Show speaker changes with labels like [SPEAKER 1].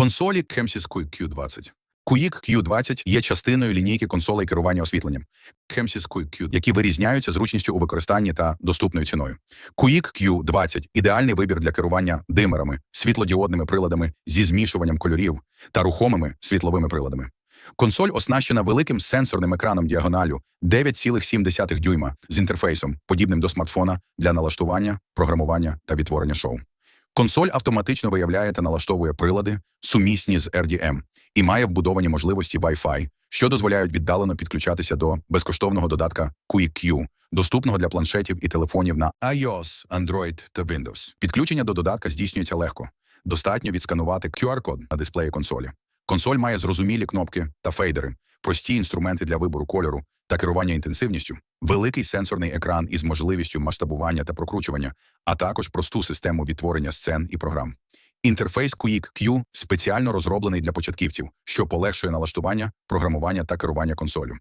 [SPEAKER 1] Консолі Kemsys Q20. QIC Q20 є частиною лінійки консолей керування освітленням Kemsys Q, які вирізняються зручністю у використанні та доступною ціною. QIC Q20 – ідеальний вибір для керування димерами, світлодіодними приладами зі змішуванням кольорів та рухомими світловими приладами. Консоль оснащена великим сенсорним екраном діагоналю 9,7 дюйма з інтерфейсом, подібним до смартфона для налаштування, програмування та відтворення шоу. Консоль автоматично виявляє та налаштовує прилади, сумісні з RDM, і має вбудовані можливості Wi-Fi, що дозволяють віддалено підключатися до безкоштовного додатка QIQ, доступного для планшетів і телефонів на iOS, Android та Windows. Підключення до додатка здійснюється легко. Достатньо відсканувати QR-код на дисплеї консолі. Консоль має зрозумілі кнопки та фейдери, прості інструменти для вибору кольору та керування інтенсивністю, великий сенсорний екран із можливістю масштабування та прокручування, а також просту систему відтворення сцен і програм. Інтерфейс QIC Q спеціально розроблений для початківців, що полегшує налаштування, програмування та керування консолю.